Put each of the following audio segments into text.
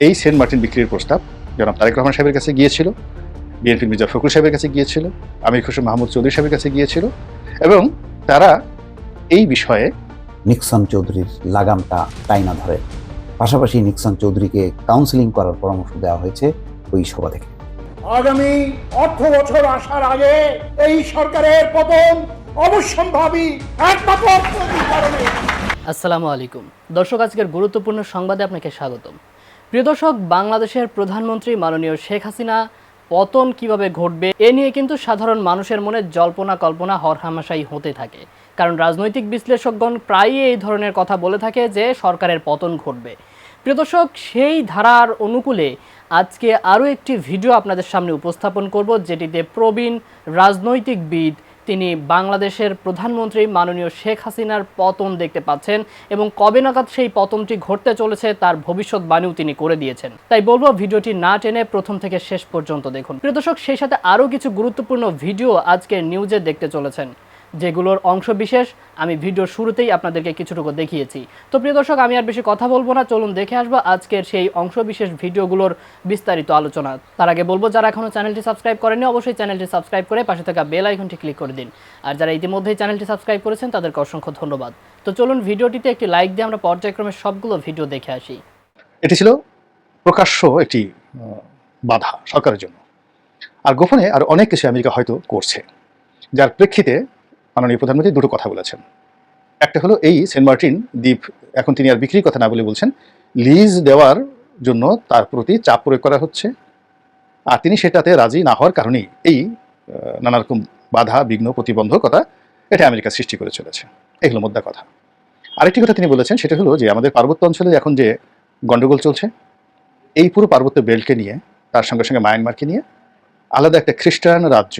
এই Saint Martin বিক্রির প্রস্তাব জনাব তারেক রহমান সাহেবের কাছে গিয়েছিল বিএনপির মির্জা ফখরুল সাহেবের কাছে গিয়েছিল আমির খুশর মাহমুদ চৌধুরী সাহেবের কাছে গিয়েছিল এবং তারা এই বিষয়ে নিক্সন চৌধুরীর লাগামটা টাইনা ধরে। পাশাপাশি নিক্সন চৌধুরীকে কাউন্সিলিং করার পরামর্শ দেওয়া হয়েছে ওই সভা থেকে। আগামী অর্থ বছর আসার আগে এই সরকারের পতন অবশ্যম্ভাবী আসসালামু আলাইকুম। দর্শক আজকের গুরুত্বপূর্ণ সংবাদে আপনাকে স্বাগতম। প্রিয় দর্শক, বাংলাদেশের প্রধানমন্ত্রী মাননীয় শেখ হাসিনা পতন কীভাবে ঘটবে, এ নিয়ে কিন্তু সাধারণ মানুষের মনে জল্পনা কল্পনা হরহামাশাই হতে থাকে। কারণ রাজনৈতিক বিশ্লেষকগণ প্রায়ই এই ধরনের কথা বলে থাকে যে সরকারের পতন ঘটবে। প্রিয় দর্শক, সেই ধারার অনুকূলে আজকে আরও একটি ভিডিও আপনাদের সামনে উপস্থাপন করব, যেটিতে প্রবীণ রাজনৈতিকবিদ তিনি বাংলাদেশের প্রধানমন্ত্রী মাননীয় শেখ হাসিনার পতন দেখতে পাচ্ছেন এবং কবে নাগাদ সেই পতনটি ঘটতে চলেছে তার ভবিষ্যৎবাণীও তিনি করে দিয়েছেন। তাই বলব, ভিডিওটি না টেনে প্রথম থেকে শেষ পর্যন্ত দেখুন। প্রিয় দর্শক, সেই সাথে আরও কিছু গুরুত্বপূর্ণ ভিডিও আজকের নিউজে দেখতে চলেছেন। যেগুলোর অংশ বিশেষ আমি ভিডিওর শুরুতেই আপনাদেরকে কিছুটুকু দেখিয়েছি। তো প্রিয় দর্শক, আমি আর বেশি কথা বলব না, চলুন দেখে আসব আজকের সেই অংশ বিশেষ ভিডিওগুলোর বিস্তারিত আলোচনা। তার আগে বলব, যারা এখনও চ্যানেলটি সাবস্ক্রাইব করেনি অবশ্যই চ্যানেলটি সাবস্ক্রাইব করে পাশে থাকা বেল আইকনটি ক্লিক করে দিন। আর যারা ইতিমধ্যেই চ্যানেলটি সাবস্ক্রাইব করেছেন, তাদেরকে অসংখ্য ধন্যবাদ। তো চলুন ভিডিওটিতে একটি লাইক দিয়ে আমরা পর্যায়ক্রমে সবগুলো ভিডিও দেখে আসি। এটি ছিল প্রকাশ্য একটি বাধা সরকারের জন্য। আর গোপনে আর অনেক কিছু আমেরিকা হয়তো করছে। যার প্রেক্ষিতে মাননীয় প্রধানমন্ত্রী দুটো কথা বলেছেন। একটা হলো এই সেন্ট মার্টিন দ্বীপ এখন তিনি আর বিক্রির কথা না বলে বলছেন, লিজ দেওয়ার জন্য তার প্রতি চাপ প্রয়োগ করা হচ্ছে আর তিনি সেটাতে রাজি না হওয়ার কারণেই এই নানা রকম বাধা, বিঘ্ন, প্রতিবন্ধকতা এটা আমেরিকা সৃষ্টি করে চলেছে। এগুলো মোদ্দা কথা। আরেকটি কথা তিনি বলেছেন, সেটা হলো যে আমাদের পার্বত্য অঞ্চলে এখন যে গন্ডগোল চলছে, এই পুরো পার্বত্য বেল্টকে নিয়ে, তার সঙ্গে সঙ্গে মায়ানমারকে নিয়ে আলাদা একটা খ্রিস্টান রাজ্য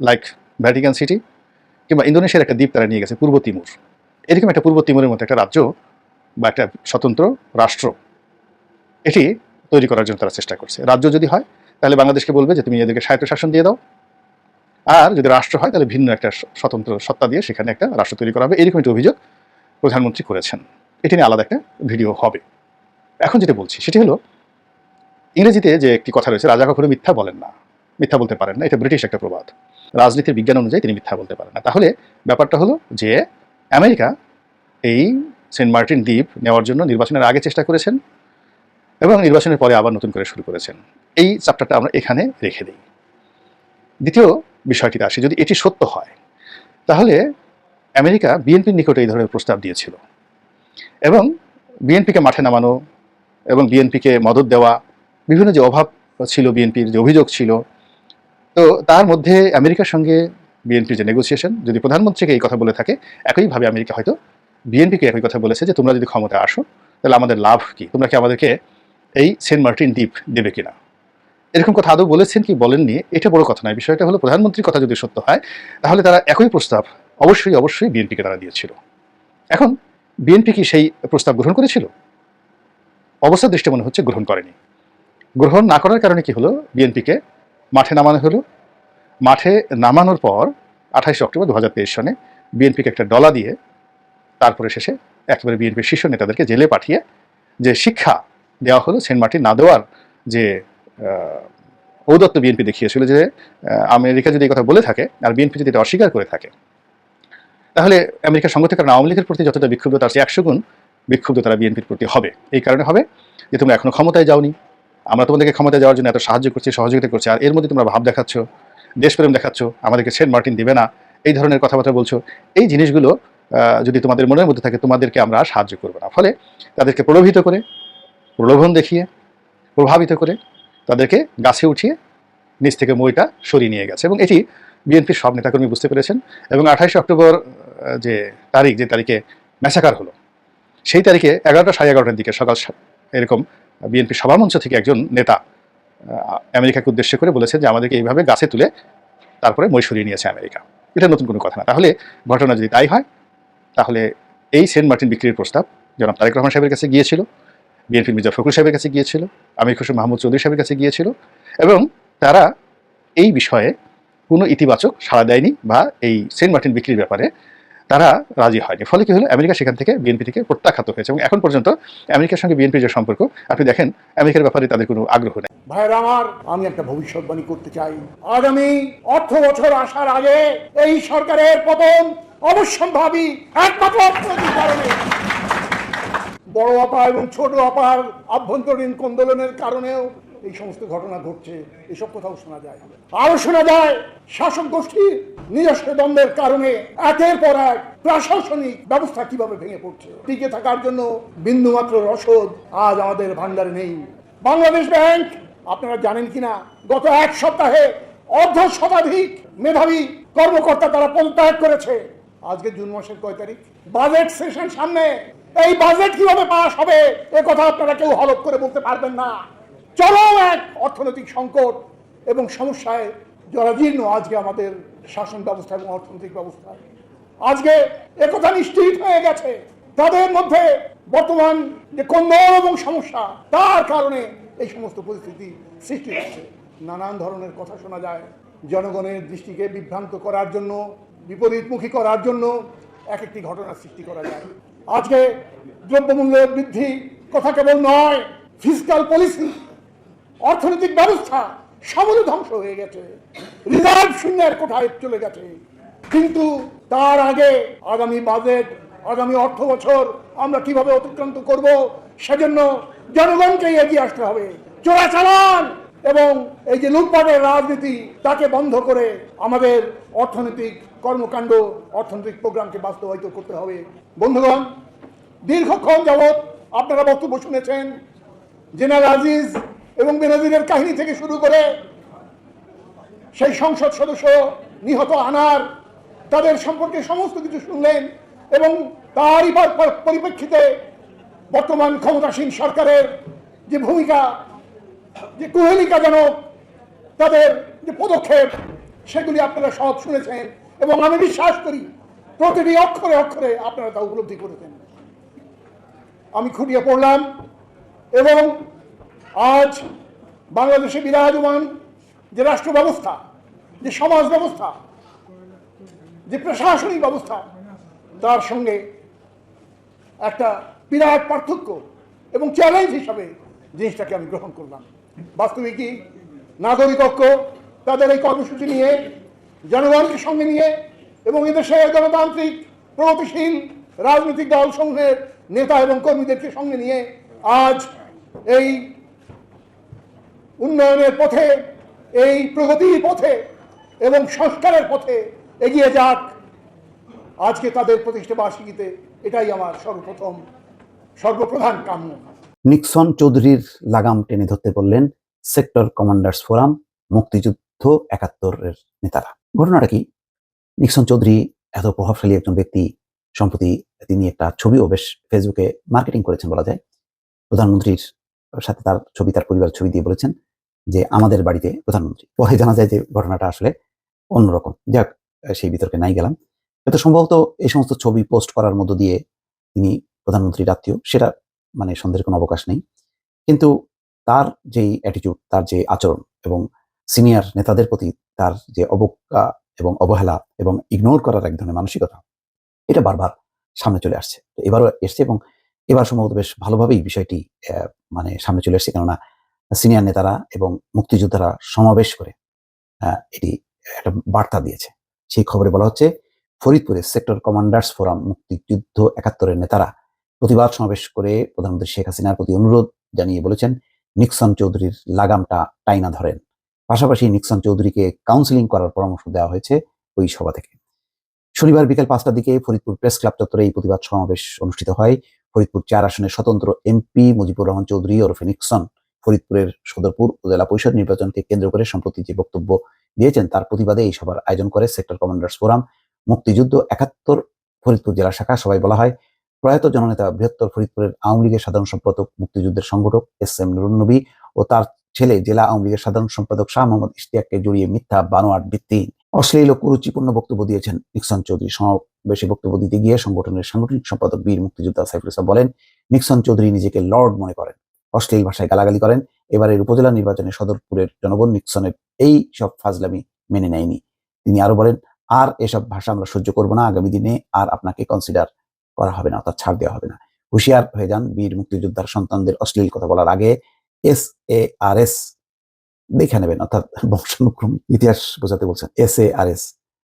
লাইক ভ্যাটিকান সিটি কিংবা ইন্দোনেশিয়ার একটা দ্বীপ তারা নিয়ে গেছে, পূর্ব তিমুর। এরকম একটা পূর্ব তিমুরের মতো একটা রাজ্য বা একটা স্বতন্ত্র রাষ্ট্র, এটি তৈরি করার জন্য তারা চেষ্টা করছে। রাজ্য যদি হয়, তাহলে বাংলাদেশকে বলবে যে তুমি এদেরকে স্বায়ত্তশাসন দিয়ে দাও। আর যদি রাষ্ট্র হয়, তাহলে ভিন্ন একটা স্বতন্ত্র সত্তা দিয়ে সেখানে একটা রাষ্ট্র তৈরি করা হবে। এরকম একটি অভিযোগ প্রধানমন্ত্রী করেছেন। এটি নিয়ে আলাদা একটা ভিডিও হবে। এখন যেটা বলছি, সেটি হলো ইংরেজিতে যে একটি কথা রয়েছে, রাজা কখনো মিথ্যা বলেন না। মিথ্যা বলতে পারেন না, এটা ব্রিটিশ একটা প্রবাদ। রাজনীতির বিজ্ঞান অনুযায়ী তিনি মিথ্যা বলতে পারেন না। তাহলে ব্যাপারটা হলো যে আমেরিকা এই সেন্ট মার্টিন দ্বীপ নেওয়ার জন্য নির্বাচনের আগে চেষ্টা করেছেন এবং নির্বাচনের পরে আবার নতুন করে শুরু করেছেন। এই চ্যাপ্টারটা আমরা এখানে রেখে দিই। দ্বিতীয় বিষয়টিতে আসি, যদি এটি সত্য হয়, তাহলে আমেরিকা বিএনপির নিকটে এই ধরনের প্রস্তাব দিয়েছিল। এবং বিএনপিকে মাঠে নামানো এবং বিএনপিকে মদত দেওয়া, বিভিন্ন যে অভাব ছিল বিএনপির, যে অভিযোগ ছিল তো তার মধ্যে আমেরিকার সঙ্গে বিএনপির যে নেগোসিয়েশন যদি প্রধানমন্ত্রীকে এই কথা বলে থাকে, একইভাবে আমেরিকা হয়তো বিএনপিকে একই কথা বলেছে যে, তোমরা যদি ক্ষমতা আসো, তাহলে আমাদের লাভ কি? তোমরা কি আমাদেরকে এই সেন্ট মার্টিন দ্বীপ দেবে কিনা? এরকম কথা আদৌ বলেছেন কি বলেননি, এটা বড় কথা নয়। বিষয়টা হলো, প্রধানমন্ত্রীর কথা যদি সত্য হয়, তাহলে তারা একই প্রস্তাব অবশ্যই অবশ্যই বিএনপিকে তারা দিয়েছিল। এখন বিএনপি কি সেই প্রস্তাব গ্রহণ করেছিল? অবস্থা দৃষ্টি মনে হচ্ছে গ্রহণ করেনি। গ্রহণ না করার কারণে কি হলো? বিএনপিকে মাঠে নামানো হলো। মাঠে নামানোর পর আঠাইশে অক্টোবর দু হাজার তেইশ সনে বিএনপিকে একটা ডলা দিয়ে তারপরে শেষে একেবারে বিএনপির শীর্ষ নেতাদেরকে জেলে পাঠিয়ে যে শিক্ষা দেওয়া হলো, সেন্ট মার্টিন না দেওয়ার যে ঔদত্ত বিএনপি দেখিয়েছিল যে আমেরিকা যদি এই কথা বলে থাকে আর বিএনপি যদি এটা অস্বীকার করে থাকে, তাহলে আমেরিকার সঙ্গ থেকে আওয়ামী লীগের প্রতি যতটা বিক্ষুব্ধ তার চেয়ে একশো গুণ বিক্ষুব্ধ তারা বিএনপির প্রতি হবে। এই কারণে হবে যে, তোমরা এখনও ক্ষমতায় যাওনি আমরা তোমাদেরকে ক্ষমতা যাওয়ার জন্য এত সাহায্য করছি, সহযোগিতা করছি, আর এর মধ্যে তোমরা ভাব দেখাচ্ছ দেশপ্রেম দেখাচ্ছ, আমাদেরকে সেন্ট মার্টিন দিবে না, এই ধরনের কথাবার্তা বলছো, এই জিনিসগুলো যদি তোমাদের মনের মধ্যে থাকে, তোমাদেরকে আমরা সাহায্য করব না। ফলে তাদেরকে প্রলোভিত করে, প্রলোভন দেখিয়ে, প্রভাবিত করে, তাদেরকে গাছে উঠিয়ে নিচ থেকে মইটা সরিয়ে নিয়ে গেছে। এবং এটি বিএনপির সব নেতাকর্মী বুঝতে পেরেছেন। এবং আঠাইশে অক্টোবর যে তারিখ, যে তারিখে ম্যাসাকার হলো, সেই তারিখে এগারোটা সাড়ে এগারোটার দিকে সকাল এরকম বিএনপি সভামঞ্চ থেকে একজন নেতা আমেরিকাকে উদ্দেশ্য করে বলেছে যে আমাদেরকে এইভাবে গাছে তুলে তারপরে মই সরিয়ে নিয়েছে আমেরিকা। এটা নতুন কোনো কথা না। তাহলে ঘটনা যদি তাই হয়, তাহলে এই সেন্ট মার্টিন বিক্রির প্রস্তাব জনাব তারেক রহমান সাহেবের কাছে গিয়েছিল বিএনপির মির্জা ফখরুল সাহেবের কাছে গিয়েছিল, আমির খুশর মাহমুদ চৌধুরী সাহেবের কাছে গিয়েছিল এবং তারা এই বিষয়ে কোনো ইতিবাচক সাড়া দেয়নি বা এই সেন্ট মার্টিন বিক্রির ব্যাপারে তারা রাজি হয়নি। ফলে কি হলো? আমেরিকা সেখান থেকে বিএনপি থেকে প্রত্যাখ্যাত হয়েছে এবং এখন পর্যন্ত আমেরিকার সঙ্গে বিএনপির যে সম্পর্ক, আপনি দেখেন আমেরিকার ব্যাপারে তাদের কোনো আগ্রহ নেই। ভাইরা আমার, আমি একটা ভবিষ্যৎবাণী করতে চাই। আগামী অর্থ বছর আসার আগে এই সরকারের পতন অবশ্যম্ভাবী একমাত্র কারণে। বড় আপা এবং ছোট আপার আভ্যন্তরীণ কোন্দলনের কারণেও এই সমস্ত ঘটনা ঘটছে, এসব কথাও শোনা যায়। আরও শোনা যায়, শাসক গোষ্ঠীর নিজস্ব দ্বন্দ্বের কারণে একের পর এক প্রশাসনিক ব্যবস্থা কীভাবে ভেঙে পড়ছে? টিকে থাকার জন্য বিন্দুমাত্র রসদ আজ আমাদের ভান্ডারে নেই। বাংলাদেশ ব্যাংক, আপনারা জানেন কিনা, গত এক সপ্তাহে অর্ধ শতাধিক মেধাবী কর্মকর্তা তারা পদত্যাগ করেছে। আজকে জুন মাসের কয় তারিখ? বাজেট সেশন সামনে। এই বাজেট কীভাবে পাস হবে, এ কথা আপনারা কেউ হলফ করে বলতে পারবেন না। চরম এক অর্থনৈতিক সংকট এবং সমস্যায় জরাজীর্ণ আজকে আমাদের শাসন ব্যবস্থা এবং অর্থনৈতিক ব্যবস্থা। আজকে একথা নিশ্চিত হয়ে গেছে, তাদের মধ্যে বর্তমান যে কন্দল এবং সমস্যা, তার কারণে এই সমস্ত পরিস্থিতি সৃষ্টি হচ্ছে। নানান ধরনের কথা শোনা যায়, জনগণের দৃষ্টিকে বিভ্রান্ত করার জন্য, বিপরীতমুখী করার জন্য এক একটি ঘটনা সৃষ্টি করা যায়। আজকে দ্রব্যমূল্যের বৃদ্ধি কথা কেবল নয় ফিজিক্যাল পলিসি অর্থনৈতিক ব্যবস্থা সবল ধ্বংস হয়ে গেছে। রিজার্ভ শূন্যের কোঠায় চলে গেছে। কিন্তু তার আগে আগামী বাজেট, আগামী অর্থ বছর আমরা কীভাবে অতিক্রান্ত করব, সেজন্য জনগণকে এগিয়ে আসতে হবে। চোরাচালান! এবং এই যে লুটপাটের রাজনীতি, তাকে বন্ধ করে আমাদের অর্থনৈতিক কর্মকাণ্ড, অর্থনৈতিক প্রোগ্রামকে বাস্তবায়িত করতে হবে। বন্ধুগণ, দীর্ঘক্ষণ যাবৎ আপনারা বক্তব্য শুনেছেন, জেনারেল আজিজ এবং বেনাজিরের কাহিনী থেকে শুরু করে সেই সংসদ সদস্য নিহত আনার, তাদের সম্পর্কে সমস্ত কিছু শুনলেন এবং তারই পর- পর- পরিপ্রেক্ষিতে বর্তমান ক্ষমতাসীন সরকারের যে ভূমিকা, যে কুহেলিকাজনক তাদের যে পদক্ষেপ, সেগুলি আপনারা সব শুনেছেন এবং আমি বিশ্বাস করি প্রতিটি অক্ষরে অক্ষরে আপনারা তা উপলব্ধি করেছেন। আমি খুঁটিয়ে পড়লাম এবং আজ বাংলাদেশে বিরাজমান যে রাষ্ট্র ব্যবস্থা, যে সমাজ ব্যবস্থা, যে প্রশাসনিক ব্যবস্থা, তার সঙ্গে একটা বিরাট পার্থক্য এবং চ্যালেঞ্জ হিসাবে জিনিসটাকে আমি গ্রহণ করলাম। বাস্তবিকই নাগরিক ঐক্য, তাদের এই কর্মসূচি নিয়ে, জনগণকে সঙ্গে নিয়ে এবং এদেশের গণতান্ত্রিক, প্রগতিশীল রাজনৈতিক দল সমূহের নেতা এবং কর্মীদেরকে সঙ্গে নিয়ে আজ এই উন্নয়নের পথে, এই প্রগতির পথে এবং সংস্কারের পথে এগিয়ে যাক। আজকে তাদের প্রতিষ্ঠা বার্ষিকীতে এটাই আমার সর্বপ্রথম, সর্বপ্রধান কাম্য। নিক্সন চৌধুরীর লাগাম টেনে ধরতে বললেন সেক্টর কমান্ডার্স ফোরাম, মুক্তিযুদ্ধ একাত্তরের নেতারা। ঘটনাটা কি? নিক্সন চৌধুরী এত প্রভাবশালী একজন ব্যক্তি, সম্প্রতি তিনি একটা ছবিও বেশ ফেসবুকে মার্কেটিং করেছেন বলা যায়। প্রধানমন্ত্রীর সাথে তার ছবি, তার পরিবারের ছবি দিয়ে বলেছেন যে আমাদের বাড়িতে প্রধানমন্ত্রী। পরে জানা যায় যে ঘটনাটা আসলে অন্যরকম। যাক, সেই বিতর্কে নাই গেলাম। এত সম্ভবত এই সমস্ত ছবি পোস্ট করার মধ্য দিয়ে তিনি প্রধানমন্ত্রীর আত্মীয়, সেটা মানে সন্দেহের কোনো অবকাশ নেই। কিন্তু তার যেই অ্যাটিটিউড তার যে আচরণ এবং সিনিয়র নেতাদের প্রতি তার যে অবজ্ঞা এবং অবহেলা এবং ইগনোর করার এক ধরনের মানসিকতা, এটা বারবার সামনে চলে আসছে। তো এবারও এসছে এবং এবার সম্ভবত বেশ ভালোভাবেই বিষয়টি মানে সামনে চলে এসছে। কেননা সিনিয়র নেতারা এবং মুক্তিযোদ্ধারা সমাবেশ করে এটি একটা বার্তা দিয়েছে। সেই খবরে বলা হচ্ছে, ফরিদপুরে সেক্টর কমান্ডার্স ফোরাম মুক্তিযুদ্ধ একাত্তরের নেতারা প্রতিবাদ সমাবেশ করে প্রধানমন্ত্রী শেখ হাসিনার প্রতি অনুরোধ জানিয়ে বলেছেন, নিক্সন চৌধুরীর লাগামটা টাইনা ধরেন। পাশাপাশি নিক্সন চৌধুরীকে কাউন্সিলিং করার পরামর্শ দেওয়া হয়েছে ওই সভা থেকে। শনিবার বিকেল পাঁচটার দিকে ফরিদপুর প্রেস ক্লাব চত্বরে এই প্রতিবাদ সমাবেশ অনুষ্ঠিত হয়। ফরিদপুর চার আসনের স্বতন্ত্র এমপি মুজিবুর রহমান চৌধুরী ওরফে নিক্সন ফরিদপুরের সদরপুর উপজেলা পরিষদ নির্বাচনকে কেন্দ্র করে সম্প্রতি যে বক্তব্য দিয়েছেন, তার প্রতিবাদে এই সভার আয়োজন করে সেক্টর কমান্ডার্স ফোরাম, মুক্তিযুদ্ধ একাত্তর ফরিদপুর জেলা শাখা সবাই বলা হয়। প্রয়াত জননেতা বৃহত্তর ফরিদপুরের আওয়ামী লীগের সাধারণ সম্পাদক, মুক্তিযুদ্ধের সংগঠক এস এম নুরুন্নবী ও তার ছেলে জেলা আওয়ামী লীগের সাধারণ সম্পাদক শাহ মোহাম্মদ ইশতিয়াককে জড়িয়ে মিথ্যা বানোয়াট ভিত্তিহীন। অশ্লীল ও কুরুচিপূর্ণ বক্তব্য দিয়েছেন নিক্সন চৌধুরী। সমাবেশে বক্তব্য দিতে গিয়ে সংগঠনের সাংগঠনিক সম্পাদক বীর মুক্তিযোদ্ধা সাইফুল ইসলাম বলেন, নিক্সন চৌধুরী নিজেকে লর্ড মনে করেন। অশ্লীল ভাষায় গালাগালি করেন। এবারের উপজেলা নির্বাচনে সদরপুরের জনগণ নিক্সনের এই সব ফাজলামি মেনে নেয়নি। তিনি আরও বলেন, আর এসব ভাষা আমরা সহ্য করব না, আগামী দিনে আর আপনাকে কনসিডার করা হবে না, অর্থাৎ ছাড় দেওয়া হবে না। হুঁশিয়ার হয়ে যান বীর মুক্তিযোদ্ধার সন্তানদের অশ্লীল কথা বলার আগে এস এ আর এস দেখে নেবেন, অর্থাৎ বংশানুক্রমিক ইতিহাস বোঝাতে বলছেন, S A R S.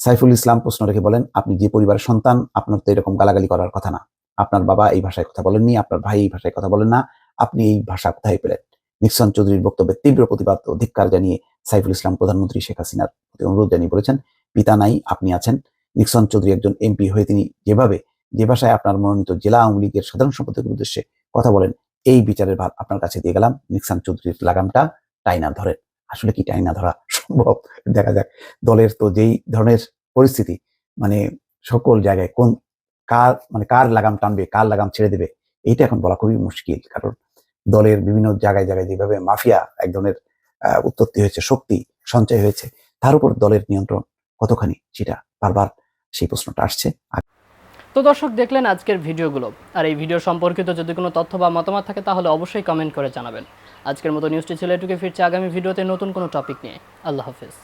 Saiful Islam প্রশ্ন রেখে বলেন, আপনি যে পরিবারের সন্তান, আপনার তো এরকম গালাগালি করার কথা না। আপনার বাবা এই ভাষায় কথা বলেননি, আপনার ভাই এই ভাষায় কথা বলেন না আপনি এই ভাষা কোথায় পেলেন? নিক্সন চৌধুরীর বক্তব্যের তীব্র প্রতিবাদ ও ধিক্কার জানিয়ে সাইফুল ইসলাম প্রধানমন্ত্রী শেখ হাসিনার প্রতি অনুরোধ জানিয়ে বলেছেন, পিতা নাই, আপনি আছেন। নিক্সন চৌধুরী একজন এমপি হয়ে তিনি যেভাবে যে ভাষায় আপনার মনোনীত জেলা আওয়ামী লীগের সাধারণ সম্পাদকের উদ্দেশ্যে কথা বলেন, এই বিচারের ভার আপনার কাছে দিয়ে গেলাম। নিক্সান চৌধুরীর লাগামটা টাইনা ধরেন। আসলে কি টাইনা ধরা সম্ভব? দেখা যাক। দলের তো যেই ধরনের পরিস্থিতি মানে সকল জায়গায় কোন কার মানে কার লাগাম টানবে, কার লাগাম ছেড়ে দেবে, এইটা এখন বলা খুবই মুশকিল। কারণ দলের বিভিন্ন জায়গায় জায়গায় যেভাবে মাফিয়া এক ধরনের উৎপত্তি হয়েছে, শক্তি সঞ্চয় হয়েছে, তার উপর দলের নিয়ন্ত্রণ কতখানি সেটা বারবার সেই প্রশ্নটা আসছে। তো দর্শক দেখলেন আজকের ভিডিওগুলো। আর এই ভিডিও সম্পর্কিত যদি কোনো তথ্য বা মতামত থাকে তাহলে অবশ্যই কমেন্ট করে জানাবেন। আজকের মতো নিউজটি ছিল এটুকু ফিরছে আগামী ভিডিওতে নতুন কোনো টপিক নিয়ে। আল্লাহ হাফিজ।